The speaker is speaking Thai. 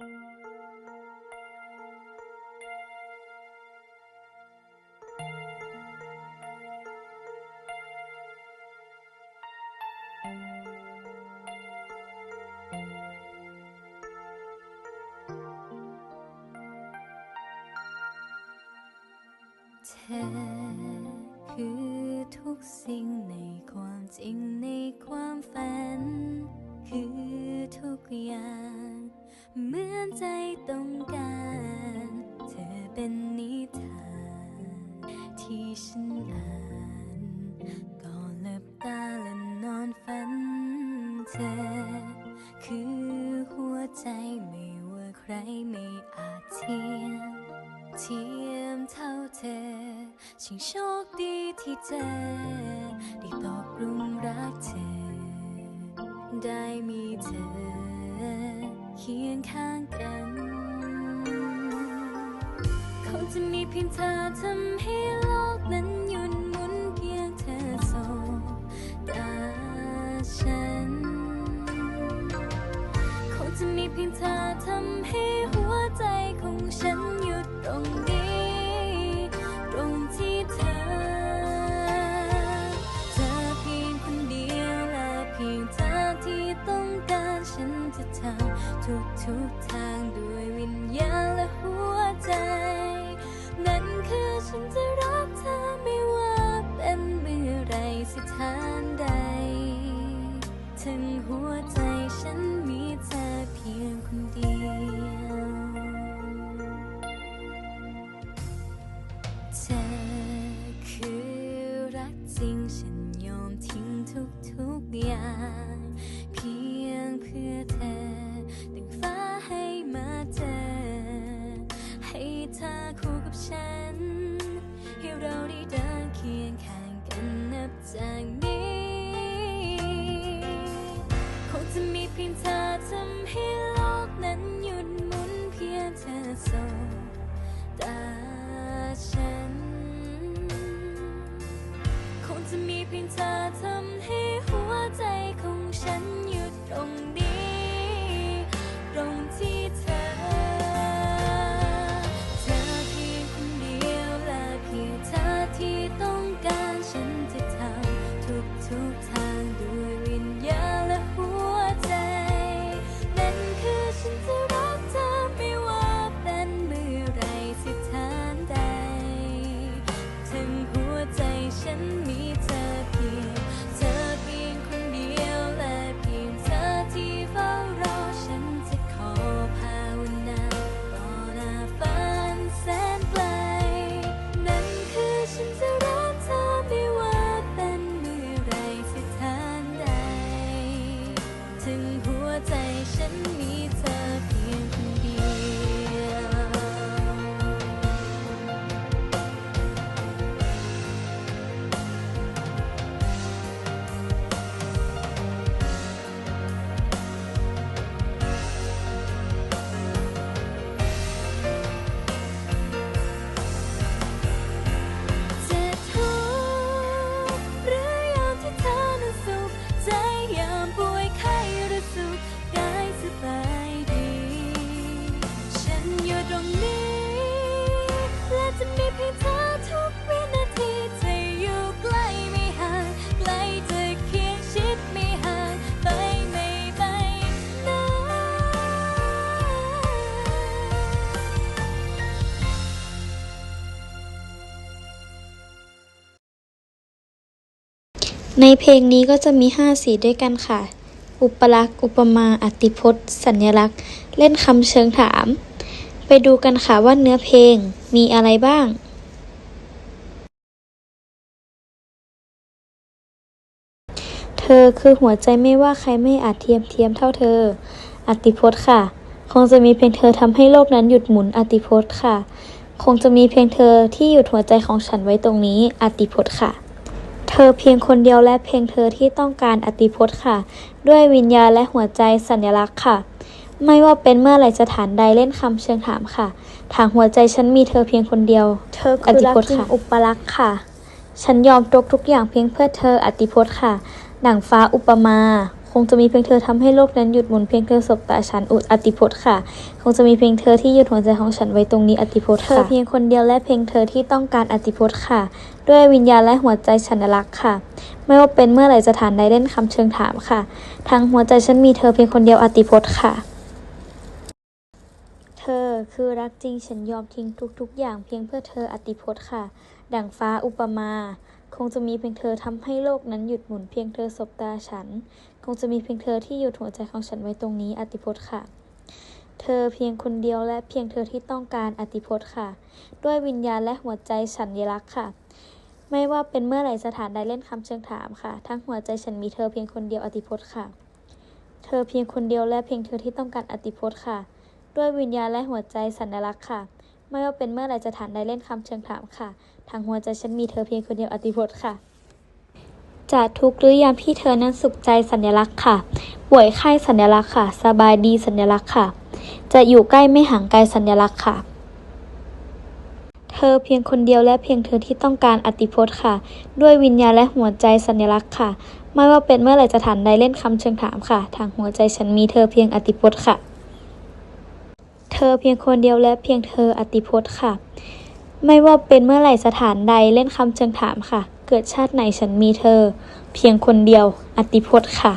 เธอคือทุก อนใจต้องการ เธอเป็นนิทาน ที่ฉันอ่านก่อนหลับตาและนอนฝันเธอ คือหัวใจไม่ว่าใครไม่อาจเทียมเทียมเท่าเธอช่างโชคดีที่เธอได้ตกหลุมรักเธอ ได้มีเธอ เคียงข้างกัน คงจะมีเพียงเธอทำให้โลกนั้นอยู่ กับฉัน ให้เราได้เดินเคียงข้างกันนับจากนี้ คงจะมีเพียงเธอทำให้โลกนั้นหยุดหมุนเพียงเธอสบตาฉัน คงจะมีเพียงเธอทำให้หัวใจของฉันหยุดตรง คื ในเพลงนี้ก็จะมี 5 สีด้วยกันค่ะ อุปลักษ์ อุปมา อติพจน์ สัญลักษณ์ เล่นคำเชิงถาม ไปดูกันค่ะว่าเนื้อเพลงมีอะไรบ้างเธอคือหัวใจไม่ว่าใครไม่อาจเทียมเทียมเท่าเธอ อติพจน์ค่ะ คงจะมีเพียงเธอทำให้โลกนั้นหยุดหมุนอติพจน์ค่ะ คงจะมีเพียงเธอที่หยุดหัวใจของฉันไว้ตรงนี้อติพจน์ค่ะ เธอเพียงคนเดียวและเพียงเธอที่ต้องการอติพจน์ค่ะ ด้วยวิญญาณและหัวใจสัญลักษณ์ค่ะ ไม่ว่าเป็นเมื่อไหร่สถานใดเล่นคำเชิงถามค่ะทางหัวใจฉันมีเธอเพียงคนเดียว เธอคือรักจริงอุปลักษณ์ค่ะ ฉันยอมตกทุกอย่างเพียงเพื่อเธออติพจน์ค่ะ ดั่งฟ้าอุปมา คงจะมีเพียงเธอทำให้โลกนั้นหยุดหมุนเพียงเธอสบตาฉันอุดอติพจน์ค่ะ คงจะมีเพียงเธอที่หยุดหัวใจของฉันไว้ตรงนี้อติพจน์ค่ะเธอเพียงคนเดียวและเพียงเธอที่ต้องการอติพจน์ค่ะ ด้วยวิญญาณและหัวใจฉันรักค่ะ ไม่ว่าเป็นเมื่อไหร่สถานใดเล่นคำเชิงถามค่ะทางหัวใจฉันมีเธอเพียงคนเดียวอติพจน์ค่ะเธอคือรักจริงฉันยอมทิ้งทุกๆ อย่างเพียงเพื่อเธออติพจน์ค่ะ ดั่งฟ้าอุปมา คงจะมีเพียงเธอทำให้โลกนั้นหยุดหมุนเพียงเธอสบตาฉัน คงจะมีเพียงเธอที่หยุดหัวใจของฉันไว้ตรงนี้อติพจน์ค่ะ เธอเพียงคนเดียวและเพียงเธอที่ต้องการอติพจน์ค่ะ ด้วยวิญญาณและหัวใจฉันยรักค่ะ ไม่ว่าเป็นเมื่อไหร่สถานใดเล่นคำเชิงถามค่ะ ทั้งหัวใจฉันมีเธอเพียงคนเดียวอติพจน์ค่ะ เธอเพียงคนเดียวและเพียงเธอที่ต้องการอติพจน์ค่ะ ด้วยวิญญาณและหัวใจสัญลักษณ์ค่ะ ไม่ว่าเป็นเมื่อไหร่สถานใดเล่นคำเชิงถามค่ะ ทางหัวใจฉันมีเธอเพียงคนเดียวอติพจน์ค่ะจะทุกข์หรือยามที่เธอนั้นสุขใจสัญลักษณ์ค่ะ ป่วยไข้สัญลักษณ์ค่ะ สบายดีสัญลักษณ์ค่ะ จะอยู่ใกล้ไม่ห่างไกลสัญลักษณ์ค่ะ เธอเพียงคนเดียวและเพียงเธอที่ต้องการอติพจน์ค่ะ ด้วยวิญญาณและหัวใจสัญลักษณ์ค่ะ ไม่ว่าเป็นเมื่อไหร่สถานใดเล่นคำเชิงถามค่ะ ทางหัวใจฉันมีเธอเพียงอติพจน์ค่ะ เธอเพียงคนเดียวและเพียงเธออติพจน์ค่ะ ไม่ว่าเป็นเมื่อไหร่สถานใดเล่นคำเชิงถามค่ะ เกิดชาติไหนฉันมีเธอ เพียงคนเดียวอติพจน์ค่ะ